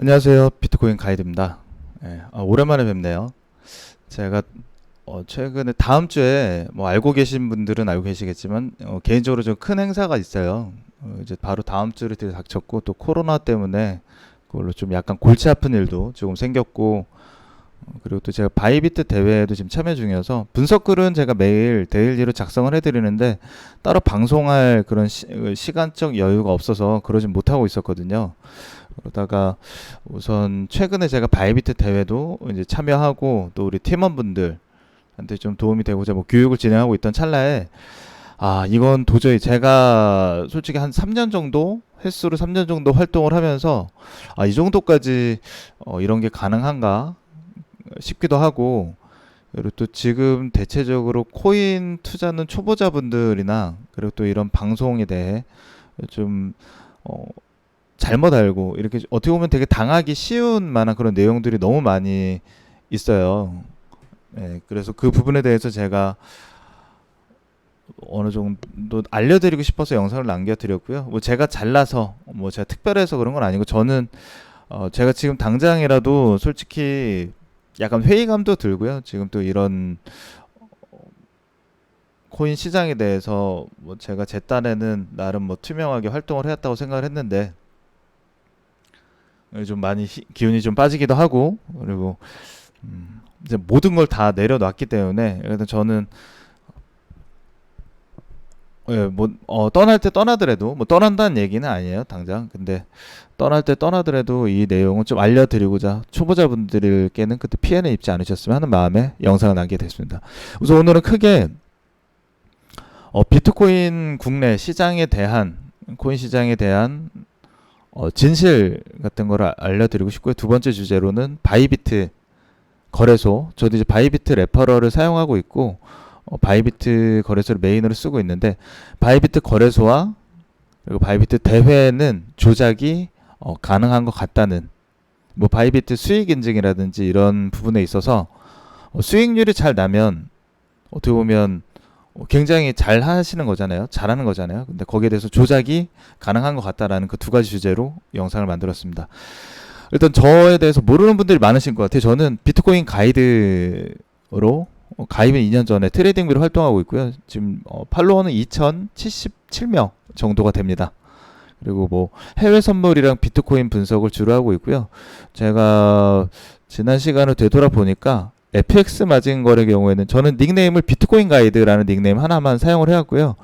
안녕하세요. 비트코인 가이드입니다. 예, 아, 오랜만에 뵙네요. 제가 어, 최근에 다음 주에 뭐 알고 계신 분들은 알고 계시겠지만 어, 개인적으로 좀 큰 행사가 있어요. 어, 이제 바로 다음 주를 닥쳤고 또 코로나 때문에 그걸로 좀 약간 골치 아픈 일도 조금 생겼고 어, 그리고 또 제가 바이비트 대회에도 지금 참여 중이어서 분석글은 제가 매일 데일리로 작성을 해드리는데 따로 방송할 그런 시, 시간적 여유가 없어서 그러진 못하고 있었거든요. 그러다가 우선 최근에 제가 바이비트 대회도 이제 참여하고 또 우리 팀원분들한테 좀 도움이 되고자 뭐 교육을 진행하고 있던 찰나에 아 이건 도저히 제가 솔직히 한 3년 정도 횟수로 3년 정도 활동을 하면서 아 이 정도까지 어, 이런 게 가능한가 싶기도 하고 그리고 또 지금 대체적으로 코인 투자는 초보자분들이나 그리고 또 이런 방송에 대해 좀 어, 잘못 알고 이렇게 어떻게 보면 되게 당하기 쉬운 만한 그런 내용들이 너무 많이 있어요. 네, 그래서 그 부분에 대해서 제가 어느 정도 알려드리고 싶어서 영상을 남겨드렸고요. 뭐 제가 잘나서 뭐 제가 특별해서 그런 건 아니고 저는 어 제가 지금 당장이라도 솔직히 약간 회의감도 들고요. 지금 또 이런 어, 코인 시장에 대해서 뭐 제가 제 딴에는 나름 뭐 투명하게 활동을 해왔다고 생각을 했는데 좀 많이 히- 기운이 좀 빠지기도 하고 그리고 음 이제 모든 걸 다 내려놨기 때문에 그래서 저는 예, 뭐, 어, 떠날 때 떠나더라도, 뭐, 떠난다는 얘기는 아니에요, 당장. 근데, 떠날 때 떠나더라도 이 내용을 좀 알려드리고자 초보자분들께는 그때 피해는 입지 않으셨으면 하는 마음에 영상을 남기게 됐습니다. 우선 오늘은 크게, 어, 비트코인 국내 시장에 대한, 코인 시장에 대한, 어, 진실 같은 걸 아- 알려드리고 싶고요. 두 번째 주제로는 바이비트 거래소, 저도 이제 바이비트 레퍼럴을 사용하고 있고, 어, 바이비트 거래소를 메인으로 쓰고 있는데 바이비트 거래소와 그리고 바이비트 대회는 조작이 어, 가능한 것 같다는 뭐 바이비트 수익 인증이라든지 이런 부분에 있어서 어, 수익률이 잘 나면 어떻게 보면 어, 굉장히 잘 하시는 거잖아요. 잘하는 거잖아요. 근데 거기에 대해서 조작이 가능한 것 같다라는 그 두 가지 주제로 영상을 만들었습니다. 일단 저에 대해서 모르는 분들이 많으신 것 같아요. 저는 비트코인 가이드로 어, 가입은 2년 전에 트레이딩비로 활동하고 있고요. 지금 어, 팔로워는 2,077명 정도가 됩니다. 그리고 뭐 해외 선물이랑 비트코인 분석을 주로 하고 있고요. 제가 지난 시간을 되돌아 보니까 FX 마진 거래 경우에는 저는 닉네임을 비트코인 가이드라는 닉네임 하나만 사용을 해왔고요.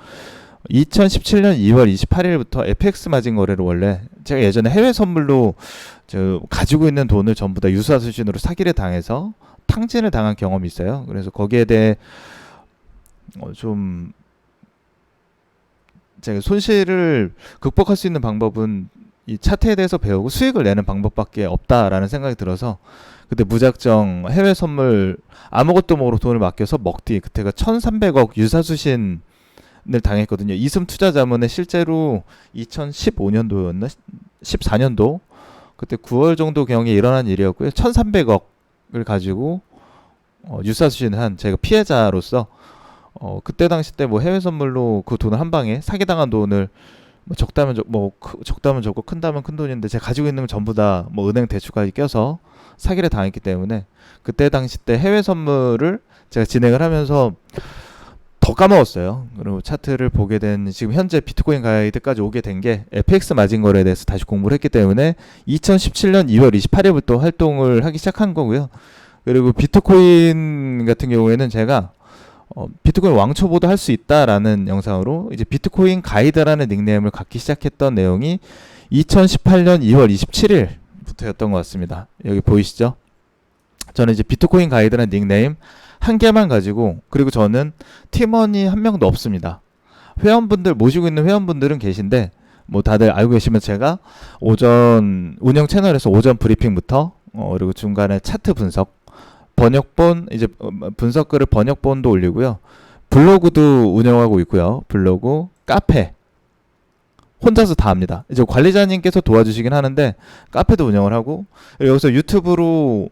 2017년 2월 28일부터 FX 마진 거래를 원래 제가 예전에 해외 선물로 저 가지고 있는 돈을 전부 다 유사 수준으로 사기를 당해서 탕진을 당한 경험이 있어요. 그래서 거기에 대해 어, 좀 제가 손실을 극복할 수 있는 방법은 이 차트에 대해서 배우고 수익을 내는 방법밖에 없다라는 생각이 들어서 그때 무작정 해외 선물 아무것도 모르고 돈을 맡겨서 먹튀 그때가 1,300억 유사수신 을 당했거든요. 이숨 투자 자문에 실제로 2015년도였나 14년도 그때 9월 정도 경에 일어난 일이었고요. 1,300억을 가지고 어, 유사수신을 한 제가 피해자로서 어, 그때 당시 때 뭐 해외 선물로 그 돈을 한 방에 사기당한 돈을 뭐 적다면 적, 뭐 크- 적다면 적고 큰다면 큰 돈인데 제가 가지고 있는 건 전부 다 뭐 은행 대출까지 껴서 사기를 당했기 때문에 그때 당시 때 해외 선물을 제가 진행을 하면서 더 까먹었어요. 그리고 차트를 보게 된 지금 현재 비트코인 가이드까지 오게 된 게 FX 마진 거래에 대해서 다시 공부를 했기 때문에 2017년 2월 28일부터 활동을 하기 시작한 거고요. 그리고 비트코인 같은 경우에는 제가 어, 비트코인 왕초보도 할 수 있다라는 영상으로 이제 비트코인 가이드라는 닉네임을 갖기 시작했던 내용이 2018년 2월 27일부터였던 것 같습니다. 여기 보이시죠? 저는 이제 비트코인 가이드라는 닉네임 한 개만 가지고 그리고 저는 팀원이 한 명도 없습니다. 회원분들 모시고 있는 회원분들은 계신데 뭐 다들 알고 계시면 제가 오전 운영 채널에서 오전 브리핑부터 어, 그리고 중간에 차트 분석 번역본 이제 어, 분석글을 번역본도 올리고요. 블로그도 운영하고 있고요. 블로그, 카페 혼자서 다 합니다. 이제 관리자님께서 도와주시긴 하는데 카페도 운영을 하고 여기서 유튜브로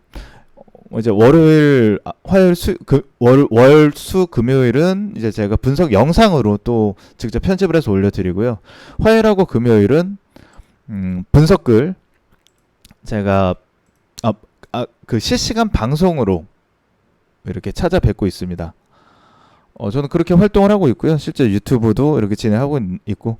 어, 이제 월요일, 아, 화요일, 수, 그, 월, 월, 수, 금요일은 이제 제가 분석 영상으로 또 직접 편집을 해서 올려드리고요. 화요일하고 금요일은 음, 분석글 제가 아, 아, 그 실시간 방송으로 이렇게 찾아뵙고 있습니다. 어, 저는 그렇게 활동을 하고 있고요. 실제 유튜브도 이렇게 진행하고 있- 있고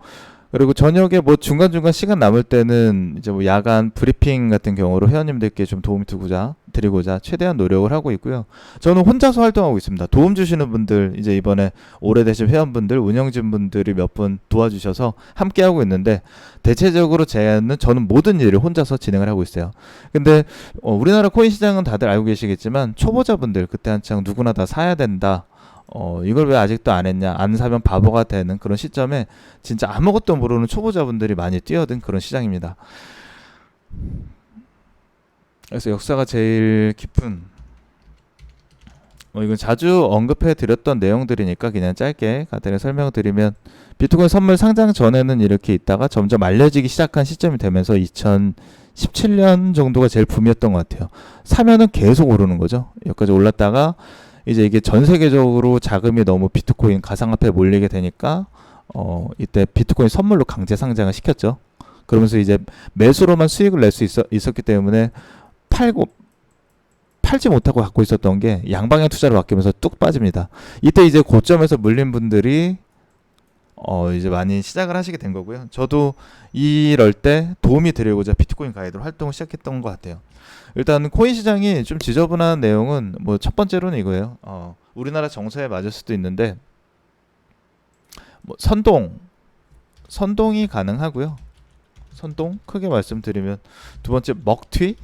그리고 저녁에 뭐 중간중간 시간 남을 때는 이제 뭐 야간 브리핑 같은 경우로 회원님들께 좀 도움이 두고자 드리고자 최대한 노력을 하고 있고요. 저는 혼자서 활동하고 있습니다. 도움 주시는 분들 이제 이번에 오래되신 회원분들 운영진 분들이 몇 분 도와주셔서 함께 하고 있는데 대체적으로 제는 저는 모든 일을 혼자서 진행을 하고 있어요. 근데 어, 우리나라 코인 시장은 다들 알고 계시겠지만 초보자분들 그때 한창 누구나 다 사야 된다. 어, 이걸 왜 아직도 안 했냐? 안 사면 바보가 되는 그런 시점에 진짜 아무것도 모르는 초보자분들이 많이 뛰어든 그런 시장입니다. 그래서 역사가 제일 깊은 뭐 이건 자주 언급해 드렸던 내용들이니까 그냥 짧게 간단히 설명드리면 비트코인 선물 상장 전에는 이렇게 있다가 점점 알려지기 시작한 시점이 되면서 2017년 정도가 제일 붐이었던 것 같아요. 사면은 계속 오르는 거죠. 여기까지 올랐다가 이제 이게 전 세계적으로 자금이 너무 비트코인 가상화폐에 몰리게 되니까 어 이때 비트코인 선물로 강제 상장을 시켰죠. 그러면서 이제 매수로만 수익을 낼 수 있었기 때문에 팔고 팔지 못하고 갖고 있었던 게 양방향 투자로 바뀌면서 뚝 빠집니다. 이때 이제 고점에서 물린 분들이 어 이제 많이 시작을 하시게 된 거고요. 저도 이럴 때 도움이 되려고자 비트코인 가이드로 활동을 시작했던 것 같아요. 일단 코인 시장이 좀 지저분한 내용은 뭐 첫 번째로는 이거예요. 어 우리나라 정서에 맞을 수도 있는데 뭐 선동 선동이 가능하고요. 선동 크게 말씀드리면 두 번째 먹튀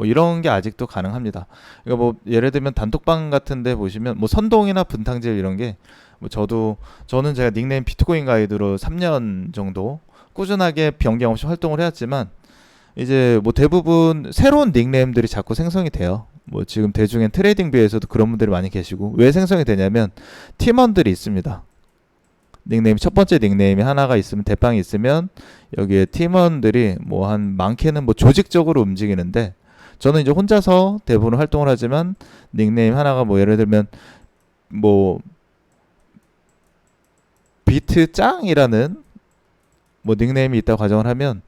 뭐 이런 게 아직도 가능합니다. 그러니까 뭐 예를 들면 단톡방 같은데 보시면 뭐 선동이나 분탕질 이런 게 뭐 저도 저는 제가 닉네임 비트코인 가이드로 3년 정도 꾸준하게 변경 없이 활동을 해왔지만 이제 뭐 대부분 새로운 닉네임들이 자꾸 생성이 돼요. 뭐 지금 대중엔 트레이딩 뷰에서도 그런 분들이 많이 계시고 왜 생성이 되냐면 팀원들이 있습니다. 닉네임 첫 번째 닉네임이 하나가 있으면 대빵이 있으면 여기에 팀원들이 뭐 한 많게는 뭐 조직적으로 움직이는데 저는 이제 혼자서 대부분 활동을 하지만 닉네임 하나가 뭐 예를 들면 뭐 비트 짱이라는 뭐 닉네임이 있다고 가정을 하면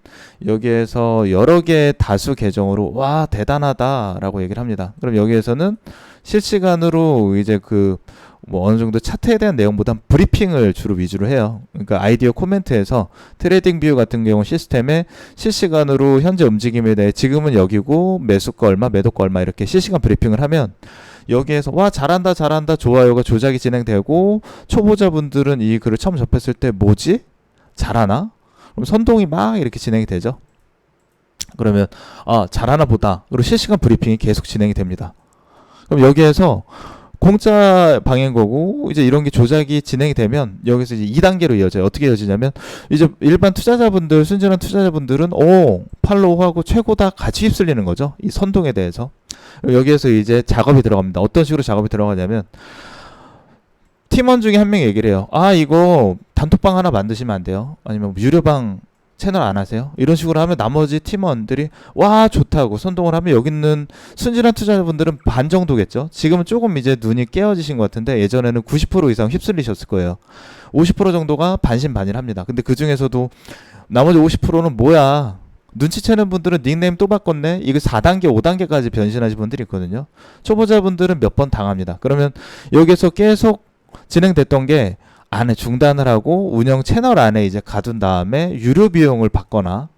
여기에서 여러 개의 다수 계정으로 와 대단하다라고 얘기를 합니다. 그럼 여기에서는 실시간으로 이제 그 뭐 어느 정도 차트에 대한 내용보단 브리핑을 주로 위주로 해요. 그러니까 아이디어 코멘트에서 트레이딩 뷰 같은 경우 시스템에 실시간으로 현재 움직임에 대해 지금은 여기고 매수가 얼마, 매도가 얼마 이렇게 실시간 브리핑을 하면 여기에서 와 잘한다 잘한다 좋아요가 조작이 진행되고 초보자분들은 이 글을 처음 접했을 때 뭐지 잘하나 그럼 선동이 막 이렇게 진행이 되죠. 그러면 아 잘하나 보다. 그리고 실시간 브리핑이 계속 진행이 됩니다. 그럼 여기에서 공짜 방인 거고 이제 이런 게 조작이 진행이 되면 여기서 이제 2단계로 이어져요. 어떻게 이어지냐면 이제 일반 투자자분들 순전한 투자자분들은 오 팔로우하고 최고다 같이 휩쓸리는 거죠. 이 선동에 대해서 여기에서 이제 작업이 들어갑니다. 어떤 식으로 작업이 들어가냐면 팀원 중에 한 명이 얘기를 해요. 아 이거 단톡방 하나 만드시면 안 돼요. 아니면 유료방 채널 안 하세요? 이런 식으로 하면 나머지 팀원들이 와 좋다고 선동을 하면 여기 있는 순진한 투자자분들은 반 정도겠죠. 지금은 조금 이제 눈이 깨어지신 것 같은데 예전에는 90% 이상 휩쓸리셨을 거예요. 50% 정도가 반신반의합니다. 근데 그 중에서도 나머지 50%는 뭐야? 눈치채는 분들은 닉네임 또 바꿨네. 이거 4단계, 5단계까지 변신하신 분들이 있거든요. 초보자분들은 몇 번 당합니다. 그러면 여기서 계속 진행됐던 게 안에 중단을 하고 운영 채널 안에 이제 가둔 다음에 유료 비용을 받거나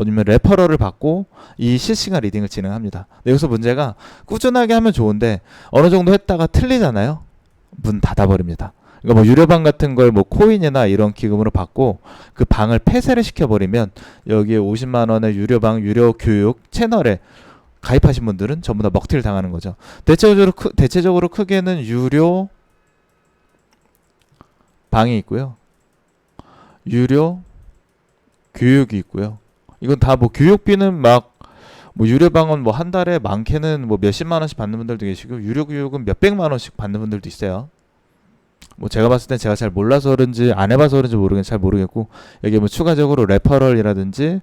아니면 레퍼럴을 받고 이 실시간 리딩을 진행합니다. 여기서 문제가 꾸준하게 하면 좋은데 어느 정도 했다가 틀리잖아요. 문 닫아버립니다. 그러니까 뭐 유료방 같은 걸 뭐 코인이나 이런 기금으로 받고 그 방을 폐쇄를 시켜버리면 여기에 50만 원의 유료방, 유료 교육 채널에 가입하신 분들은 전부 다 먹튀를 당하는 거죠. 대체적으로 크, 대체적으로 크게는 유료 방이 있고요. 유료 교육이 있고요. 이건 다 뭐 교육비는 막 뭐 유료방은 뭐 한 달에 많게는 뭐 몇십만 원씩 받는 분들도 계시고 유료 교육은 몇백만 원씩 받는 분들도 있어요. 뭐 제가 봤을 땐 제가 잘 몰라서 그런지 안 해봐서 그런지 모르겠 잘 모르겠고 여기 뭐 추가적으로 레퍼럴이라든지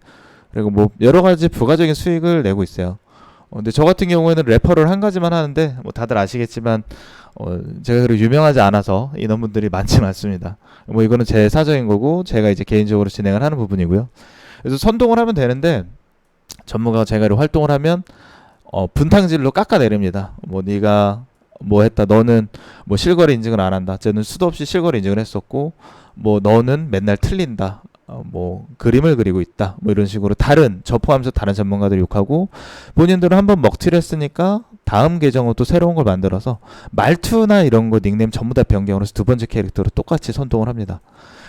그리고 뭐 여러 가지 부가적인 수익을 내고 있어요. 어, 근데 저 같은 경우에는 레퍼럴 한 가지만 하는데 뭐 다들 아시겠지만 어, 제가 그렇게 유명하지 않아서 인원분들이 많지 않습니다. 뭐 이거는 제 사적인 거고 제가 이제 개인적으로 진행을 하는 부분이고요. 그래서 선동을 하면 되는데 전문가가 제가 활동을 하면 어, 분탕질로 깎아내립니다. 뭐 네가 뭐 했다. 너는 뭐 실거래 인증을 안 한다. 쟤는 수도 없이 실거래 인증을 했었고 뭐 너는 맨날 틀린다. 어, 뭐 그림을 그리고 있다. 뭐 이런 식으로 다른 저 포함해서 다른 전문가들 욕하고 본인들은 한번 먹튀를 했으니까 다음 계정은 또 새로운 걸 만들어서 말투나 이런 거 닉네임 전부 다 변경을 해서 두 번째 캐릭터로 똑같이 선동을 합니다.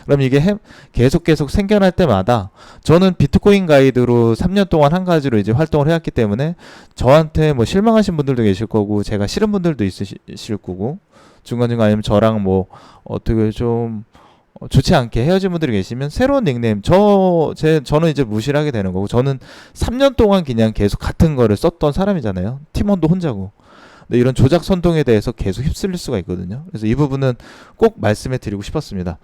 그럼 이게 해- 계속 계속 생겨날 때마다 저는 비트코인 가이드로 3년 동안 한 가지로 이제 활동을 해왔기 때문에 저한테 뭐 실망하신 분들도 계실 거고 제가 싫은 분들도 있으실 거고 중간중간 아니면 저랑 뭐 어떻게 좀 어, 좋지 않게 헤어진 분들이 계시면 새로운 닉네임 저 제 저는 이제 무시를 하게 되는 거고 저는 3년 동안 그냥 계속 같은 거를 썼던 사람이잖아요. 팀원도 혼자고. 근데 이런 조작 선동에 대해서 계속 휩쓸릴 수가 있거든요. 그래서 이 부분은 꼭 말씀해 드리고 싶었습니다.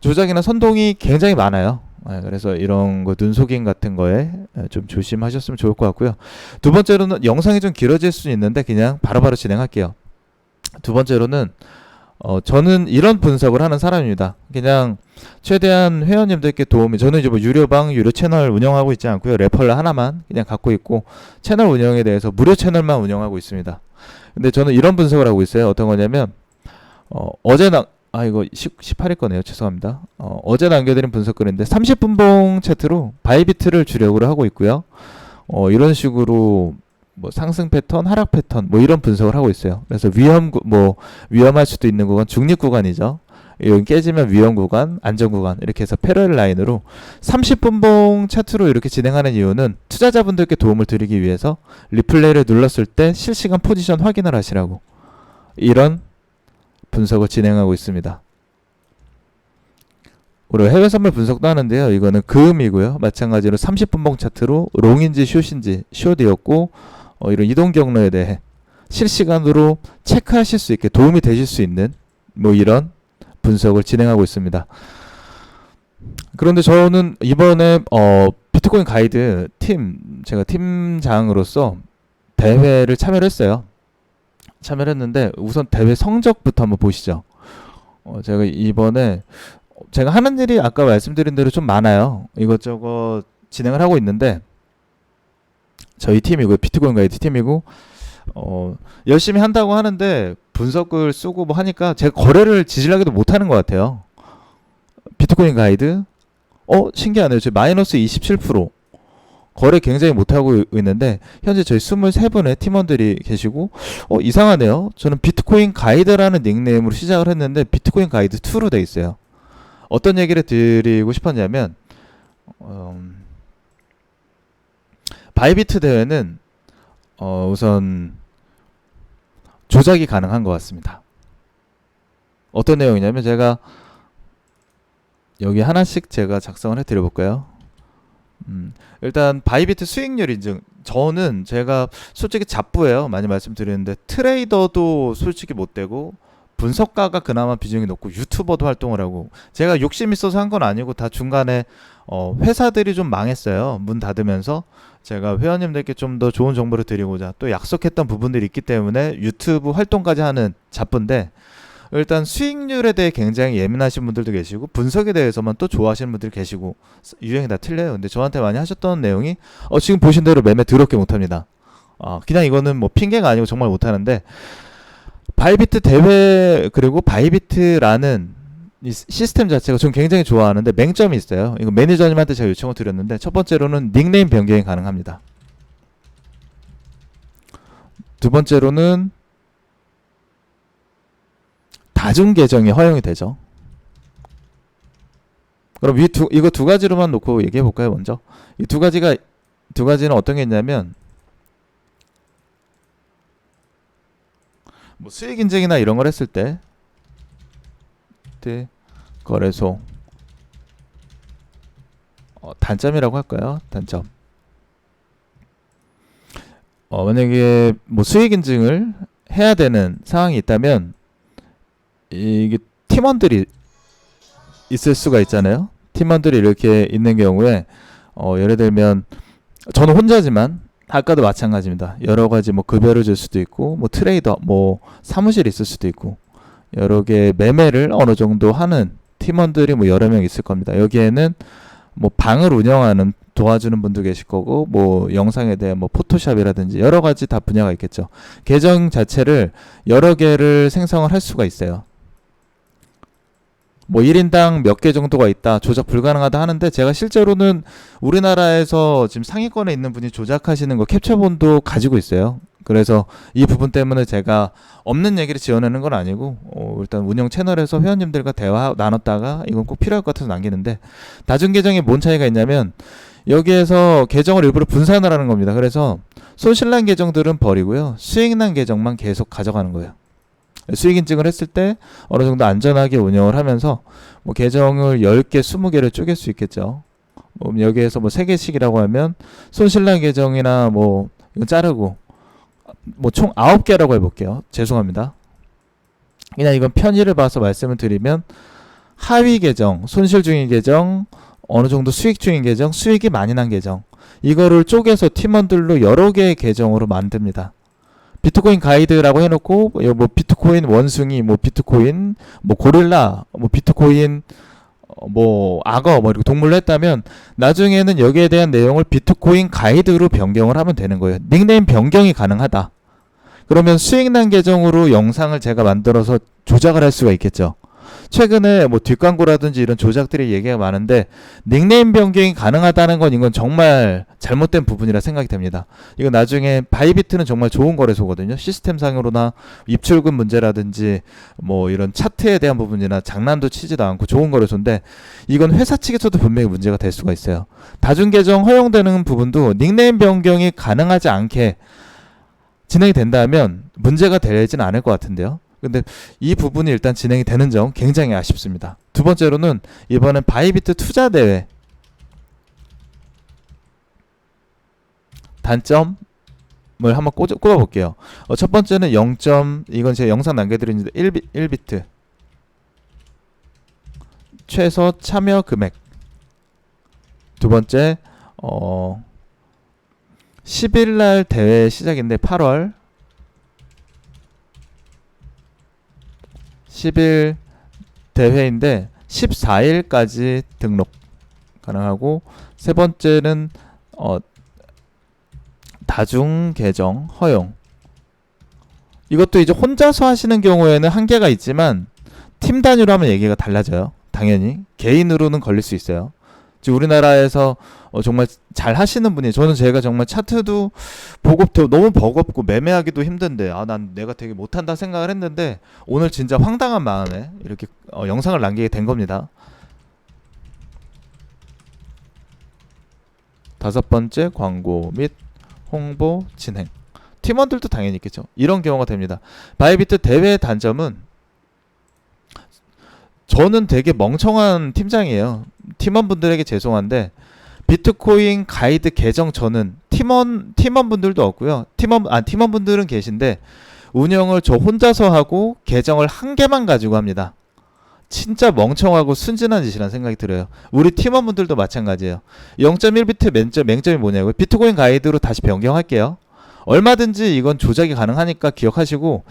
조작이나 선동이 굉장히 많아요. 예, 그래서 이런 거 눈속임 같은 거에 예, 좀 조심하셨으면 좋을 것 같고요. 두 번째로는 영상이 좀 길어질 수 있는데 그냥 바로바로 진행할게요. 두 번째로는 어, 저는 이런 분석을 하는 사람입니다. 그냥 최대한 회원님들께 도움이 저는 이제 뭐 유료방 유료 채널 운영하고 있지 않고요. 레펄러 하나만 그냥 갖고 있고 채널 운영에 대해서 무료 채널만 운영하고 있습니다. 근데 저는 이런 분석을 하고 있어요. 어떤 거냐면 어, 어제 나 아 이거 10, 18일 거네요. 죄송합니다. 어, 어제 남겨드린 분석 글인데 30분봉 차트로 바이비트를 주력으로 하고 있고요. 어, 이런 식으로 뭐 상승 패턴, 하락 패턴 뭐 이런 분석을 하고 있어요. 그래서 위험 구- 뭐 위험할 수도 있는 구간 중립 구간이죠. 여기 깨지면 위험 구간, 안전 구간 이렇게 해서 패러렐 라인으로 30분봉 차트로 이렇게 진행하는 이유는 투자자분들께 도움을 드리기 위해서 리플레이를 눌렀을 때 실시간 포지션 확인을 하시라고 이런 분석을 진행하고 있습니다. 우리 해외 선물 분석도 하는데요. 이거는 금이고요. 마찬가지로 30분봉 차트로 롱인지 숏인지 숏이었고 어, 이런 이동 경로에 대해 실시간으로 체크하실 수 있게 도움이 되실 수 있는 뭐 이런 분석을 진행하고 있습니다. 그런데 저는 이번에 어, 비트코인 가이드 팀 제가 팀장으로서 대회를 참여를 했어요. 참여를 했는데 우선 대회 성적부터 한번 보시죠. 어, 제가 이번에 제가 하는 일이 아까 말씀드린 대로 좀 많아요. 이것저것 진행을 하고 있는데 저희 팀이고 비트코인 가이드 팀이고 어, 열심히 한다고 하는데 분석을 쓰고 뭐 하니까 제가 거래를 지질하게도 못하는 것 같아요. 비트코인 가이드 어 신기하네요. 저 마이너스 27% 거래 굉장히 못하고 있는데 현재 저희 23분의 팀원들이 계시고 어 이상하네요. 저는 비트코인 가이드라는 닉네임으로 시작을 했는데 비트코인 가이드 2로 돼 있어요. 어떤 얘기를 드리고 싶었냐면 음, 바이비트 대회는 어, 우선 조작이 가능한 것 같습니다. 어떤 내용이냐면 제가 여기 하나씩 제가 작성을 해드려 볼까요? 음, 일단 바이비트 수익률 인증 저는 제가 솔직히 잡부예요 많이 말씀드리는데 트레이더도 솔직히 못 되고 분석가가 그나마 비중이 높고 유튜버도 활동을 하고 제가 욕심 있어서 한 건 아니고 다 중간에 어, 회사들이 좀 망했어요 문 닫으면서 제가 회원님들께 좀 더 좋은 정보를 드리고자 또 약속했던 부분들이 있기 때문에 유튜브 활동까지 하는 잡부인데 일단 수익률에 대해 굉장히 예민하신 분들도 계시고 분석에 대해서만 또 좋아하시는 분들이 계시고 유형이 다 틀려요. 근데 저한테 많이 하셨던 내용이 어 지금 보신 대로 매매 더럽게 못합니다. 아 그냥 이거는 뭐 핑계가 아니고 정말 못하는데 바이비트 대회 그리고 바이비트라는 이 시- 시스템 자체가 전 굉장히 좋아하는데 맹점이 있어요. 이거 매니저님한테 제가 요청을 드렸는데 첫 번째로는 닉네임 변경이 가능합니다. 두 번째로는 다중 계정이 허용이 되죠. 그럼 이 두 이거 두 가지로만 놓고 얘기해 볼까요, 먼저? 이 두 가지가 두 가지는 어떤 게 있냐면 뭐 수익 인증이나 이런 걸 했을 때 네, 거래소 어, 단점이라고 할까요? 단점. 어, 만약에 뭐 수익 인증을 해야 되는 상황이 있다면 이게 팀원들이 있을 수가 있잖아요. 팀원들이 이렇게 있는 경우에 어, 예를 들면 저는 혼자지만 아까도 마찬가지입니다. 여러 가지 뭐 급여를 줄 수도 있고 뭐 트레이더 뭐 사무실 있을 수도 있고 여러 개 매매를 어느 정도 하는 팀원들이 뭐 여러 명 있을 겁니다. 여기에는 뭐 방을 운영하는 도와주는 분도 계실 거고 뭐 영상에 대한 뭐 포토샵이라든지 여러 가지 다 분야가 있겠죠. 계정 자체를 여러 개를 생성을 할 수가 있어요. 뭐 1인당 몇 개 정도가 있다 조작 불가능하다 하는데 제가 실제로는 우리나라에서 지금 상위권에 있는 분이 조작하시는 거 캡처본도 가지고 있어요. 그래서 이 부분 때문에 제가 없는 얘기를 지어내는 건 아니고 어, 일단 운영 채널에서 회원님들과 대화 나눴다가 이건 꼭 필요할 것 같아서 남기는데 다중 계정에 뭔 차이가 있냐면 여기에서 계정을 일부러 분산을 하는 겁니다. 그래서 손실난 계정들은 버리고요. 수익난 계정만 계속 가져가는 거예요. 수익 인증을 했을 때 어느 정도 안전하게 운영을 하면서 뭐 계정을 10개, 20개를 쪼갤 수 있겠죠. 뭐 여기에서 뭐 3개씩이라고 하면 손실난 계정이나 뭐 이거 자르고 뭐 총 9개라고 해볼게요. 죄송합니다. 그냥 이건 편의를 봐서 말씀을 드리면 하위 계정, 손실 중인 계정, 어느 정도 수익 중인 계정, 수익이 많이 난 계정 이거를 쪼개서 팀원들로 여러 개의 계정으로 만듭니다. 비트코인 가이드라고 해놓고 뭐, 뭐 비트코인 원숭이, 뭐 비트코인, 뭐 고릴라, 뭐 비트코인 어, 뭐 악어 뭐 이렇게 동물로 했다면 나중에는 여기에 대한 내용을 비트코인 가이드로 변경을 하면 되는 거예요. 닉네임 변경이 가능하다. 그러면 수익난 계정으로 영상을 제가 만들어서 조작을 할 수가 있겠죠. 최근에 뭐 뒷광고라든지 이런 조작들이 얘기가 많은데 닉네임 변경이 가능하다는 건 이건 정말 잘못된 부분이라 생각이 됩니다. 이거 나중에 바이비트는 정말 좋은 거래소거든요. 시스템상으로나 입출금 문제라든지 뭐 이런 차트에 대한 부분이나 장난도 치지도 않고 좋은 거래소인데 이건 회사 측에서도 분명히 문제가 될 수가 있어요. 다중 계정 허용되는 부분도 닉네임 변경이 가능하지 않게 진행이 된다면 문제가 되지는 않을 것 같은데요. 근데 이 부분이 일단 진행이 되는 점 굉장히 아쉽습니다. 두 번째로는 이번엔 바이비트 투자 대회 단점을 한번 꽂아, 꼽아볼게요. 어, 첫 번째는 0. 이건 제가 영상 남겨드리는데 1비, 1비트 최소 참여 금액 두 번째 어 10일 날 대회 시작인데 8월 10일 대회인데 14일까지 등록 가능하고 세 번째는 어 다중 계정 허용. 이것도 이제 혼자서 하시는 경우에는 한계가 있지만 팀 단위로 하면 얘기가 달라져요. 당연히 개인으로는 걸릴 수 있어요. 지금 우리나라에서 어, 정말 잘 하시는 분이 저는 제가 정말 차트도 또 너무 버겁고 매매하기도 힘든데 아 난 내가 되게 못한다 생각을 했는데 오늘 진짜 황당한 마음에 이렇게 어, 영상을 남기게 된 겁니다. 다섯 번째 광고 및 홍보 진행. 팀원들도 당연히 있겠죠. 이런 경우가 됩니다. 바이비트 대회 단점은 저는 되게 멍청한 팀장이에요. 팀원분들에게 죄송한데 비트코인 가이드 계정 저는 팀원 팀원분들도 없고요. 팀원 아 팀원분들은 계신데 운영을 저 혼자서 하고 계정을 한 개만 가지고 합니다. 진짜 멍청하고 순진한 짓이라는 생각이 들어요. 우리 팀원분들도 마찬가지예요. 0.1비트 맹점, 맹점이 뭐냐고요? 비트코인 가이드로 다시 변경할게요. 얼마든지 이건 조작이 가능하니까 기억하시고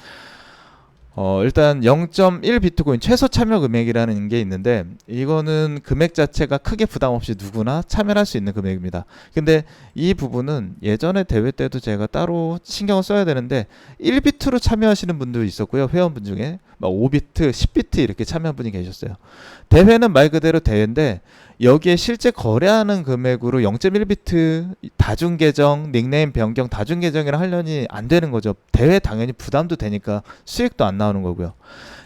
어, 일단 0.1 비트코인 최소 참여 금액이라는 게 있는데 이거는 금액 자체가 크게 부담 없이 누구나 참여할 수 있는 금액입니다. 근데 이 부분은 예전에 대회 때도 제가 따로 신경을 써야 되는데 1비트로 참여하시는 분도 있었고요. 회원분 중에 막 5비트, 10비트 이렇게 참여한 분이 계셨어요. 대회는 말 그대로 대회인데 여기에 실제 거래하는 금액으로 0.1비트 다중 계정, 닉네임 변경 다중 계정이랑 하려니 안 되는 거죠. 대회 당연히 부담도 되니까 수익도 안 나오는 거고요.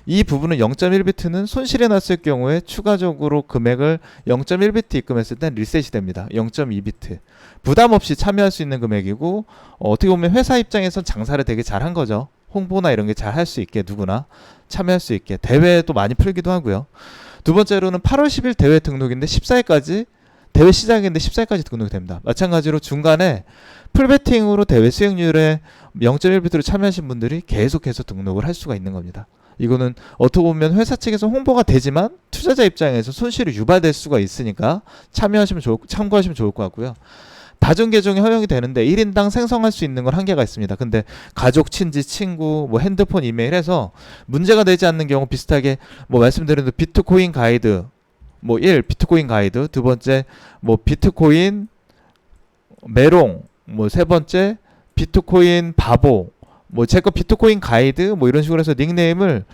이 부분은 0.1비트는 손실이 났을 경우에 추가적으로 금액을 0.1비트 입금했을 땐 리셋이 됩니다. 0.2비트. 부담 없이 참여할 수 있는 금액이고 어, 어떻게 보면 회사 입장에선 장사를 되게 잘한 거죠. 홍보나 이런 게 잘 할 수 있게 누구나 참여할 수 있게 대회도 많이 풀기도 하고요. 두 번째로는 8월 10일 대회 등록인데 14일까지 대회 시작인데 14일까지 등록이 됩니다. 마찬가지로 중간에 풀베팅으로 대회 수익률에 0.1비트로 참여하신 분들이 계속해서 등록을 할 수가 있는 겁니다. 이거는 어떻게 보면 회사 측에서 홍보가 되지만 투자자 입장에서 손실이 유발될 수가 있으니까 참여하시면 좋을 참고하시면 좋을 것 같고요. 다중 계정이 허용이 되는데 1인당 생성할 수 있는 건 한계가 있습니다. 근데 가족, 친지, 친구, 뭐 핸드폰, 이메일 해서 문제가 되지 않는 경우 비슷하게 뭐 말씀드린 비트코인 가이드 뭐 1. 비트코인 가이드, 두 번째 뭐 비트코인 메롱, 뭐 세 번째 비트코인 바보, 뭐 제 거 비트코인 가이드 뭐 이런 식으로 해서 닉네임을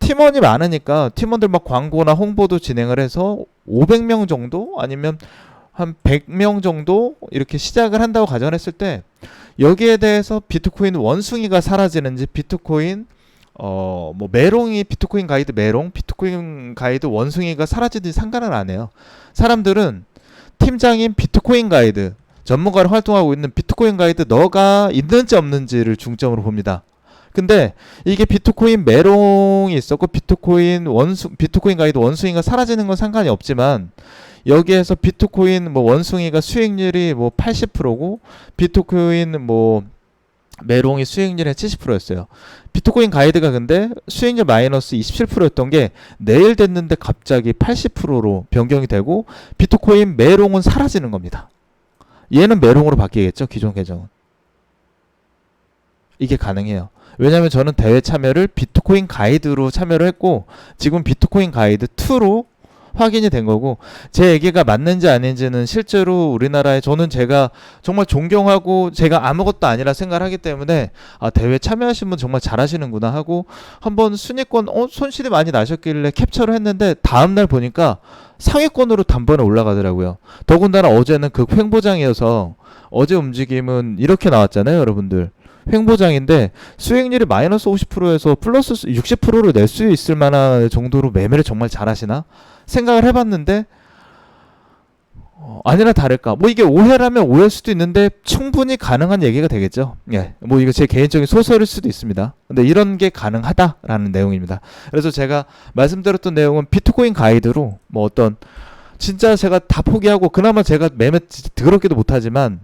팀원이 많으니까 팀원들 막 광고나 홍보도 진행을 해서 500명 정도 아니면 한 100명 정도 이렇게 시작을 한다고 가정했을 때 여기에 대해서 비트코인 원숭이가 사라지는지 비트코인 어 뭐 메롱이 비트코인 가이드 메롱 비트코인 가이드 원숭이가 사라지든지 상관은 안 해요. 사람들은 팀장인 비트코인 가이드 전문가로 활동하고 있는 비트코인 가이드 너가 있는지 없는지를 중점으로 봅니다. 근데 이게 비트코인 메롱이 있었고 비트코인 원수 비트코인 가이드 원숭이가 사라지는 건 상관이 없지만 여기에서 비트코인 뭐 원숭이가 수익률이 뭐 80%고 비트코인 뭐 메롱이 수익률이 70%였어요. 비트코인 가이드가 근데 수익률 마이너스 27%였던 게 내일 됐는데 갑자기 80%로 변경이 되고 비트코인 메롱은 사라지는 겁니다. 얘는 메롱으로 바뀌겠죠 기존 계정은. 이게 가능해요. 왜냐하면 저는 대회 참여를 비트코인 가이드로 참여를 했고 지금 비트코인 가이드 2로 확인이 된 거고 제 얘기가 맞는지 아닌지는 실제로 우리나라에 저는 제가 정말 존경하고 제가 아무것도 아니라 생각을 하기 때문에 아 대회 참여하신 분 정말 잘하시는구나 하고 한번 순위권 어 손실이 많이 나셨길래 캡처를 했는데 다음 날 보니까 상위권으로 단번에 올라가더라고요. 더군다나 어제는 그 횡보장이어서 어제 움직임은 이렇게 나왔잖아요, 여러분들. 횡보장인데 수익률이 마이너스 50%에서 플러스 60%를 낼 수 있을 만한 정도로 매매를 정말 잘하시나? 생각을 해봤는데 어, 아니나 다를까. 뭐 이게 오해라면 오해일 수도 있는데 충분히 가능한 얘기가 되겠죠. 예, 뭐 이거 제 개인적인 소설일 수도 있습니다. 근데 이런 게 가능하다라는 내용입니다. 그래서 제가 말씀드렸던 내용은 비트코인 가이드로 뭐 어떤 진짜 제가 다 포기하고 그나마 제가 매매 진짜 더럽게도 못하지만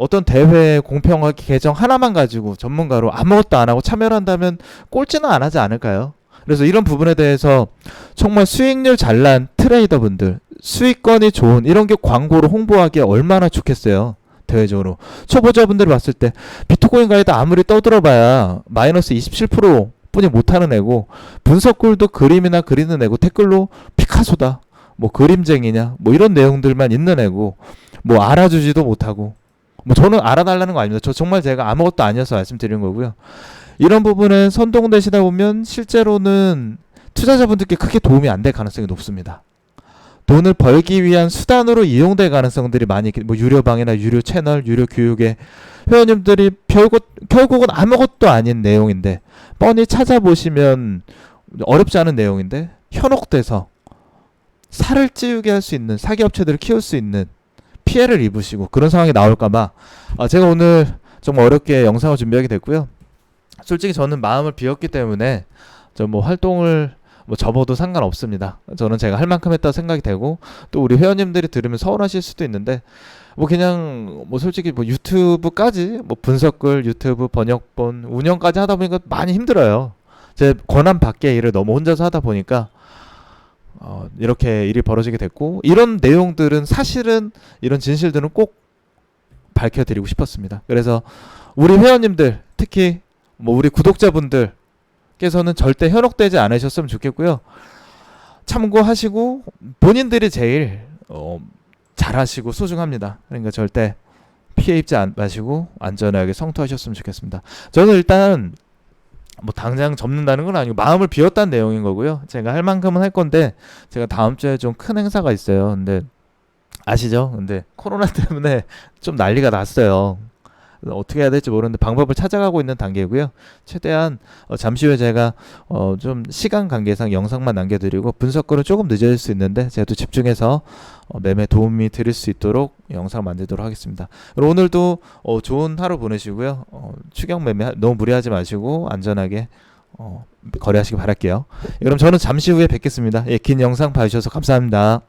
어떤 대회 공평하게 계정 하나만 가지고 전문가로 아무것도 안 하고 참여를 한다면 꼴찌는 안 하지 않을까요? 그래서 이런 부분에 대해서 정말 수익률 잘난 트레이더분들, 수익권이 좋은 이런 게 광고로 홍보하기에 얼마나 좋겠어요. 대외적으로 초보자분들이 봤을 때 비트코인 가이드 아무리 떠들어봐야 마이너스 27% 뿐이 못하는 애고 분석글도 그림이나 그리는 애고 댓글로 피카소다 뭐 그림쟁이냐 뭐 이런 내용들만 있는 애고 뭐 알아주지도 못하고 뭐 저는 알아달라는 거 아닙니다. 저 정말 제가 아무것도 아니어서 말씀드리는 거고요. 이런 부분은 선동되시다 보면 실제로는 투자자분들께 크게 도움이 안 될 가능성이 높습니다. 돈을 벌기 위한 수단으로 이용될 가능성들이 많이 뭐 유료방이나 유료 채널, 유료 교육에 회원님들이 결국 결국은 아무것도 아닌 내용인데 뻔히 찾아보시면 어렵지 않은 내용인데 현혹돼서 살을 찌우게 할 수 있는 사기 업체들을 키울 수 있는 피해를 입으시고 그런 상황이 나올까봐 아, 제가 오늘 정말 어렵게 영상을 준비하게 됐고요. 솔직히 저는 마음을 비웠기 때문에 저 뭐 활동을 뭐 접어도 상관없습니다. 저는 제가 할 만큼 했다 생각이 되고 또 우리 회원님들이 들으면 서운하실 수도 있는데 뭐 그냥 뭐 솔직히 뭐 유튜브까지 뭐 분석글 유튜브 번역본 운영까지 하다 보니까 많이 힘들어요. 제 권한 밖의 일을 너무 혼자서 하다 보니까 어, 이렇게 일이 벌어지게 됐고 이런 내용들은 사실은 이런 진실들은 꼭 밝혀드리고 싶었습니다. 그래서 우리 회원님들 특히 뭐 우리 구독자분들께서는 절대 현혹되지 않으셨으면 좋겠고요. 참고하시고 본인들이 제일 어, 잘하시고 소중합니다. 그러니까 절대 피해 입지 안- 마시고 안전하게 성투하셨으면 좋겠습니다. 저는 일단 뭐 당장 접는다는 건 아니고 마음을 비웠다는 내용인 거고요. 제가 할 만큼은 할 건데 제가 다음 주에 좀 큰 행사가 있어요. 근데 아시죠? 근데 코로나 때문에 좀 난리가 났어요. 어떻게 해야 될지 모르는데 방법을 찾아가고 있는 단계고요. 최대한 어, 잠시 후에 제가 어, 좀 시간 관계상 영상만 남겨드리고 분석글은 조금 늦어질 수 있는데 제가 또 집중해서 어, 매매 도움이 드릴 수 있도록 영상 만들도록 하겠습니다. 오늘도 어, 좋은 하루 보내시고요. 어, 추경 매매 하- 너무 무리하지 마시고 안전하게 어, 거래하시기 바랄게요. 예, 그럼 저는 잠시 후에 뵙겠습니다. 예, 긴 영상 봐주셔서 감사합니다.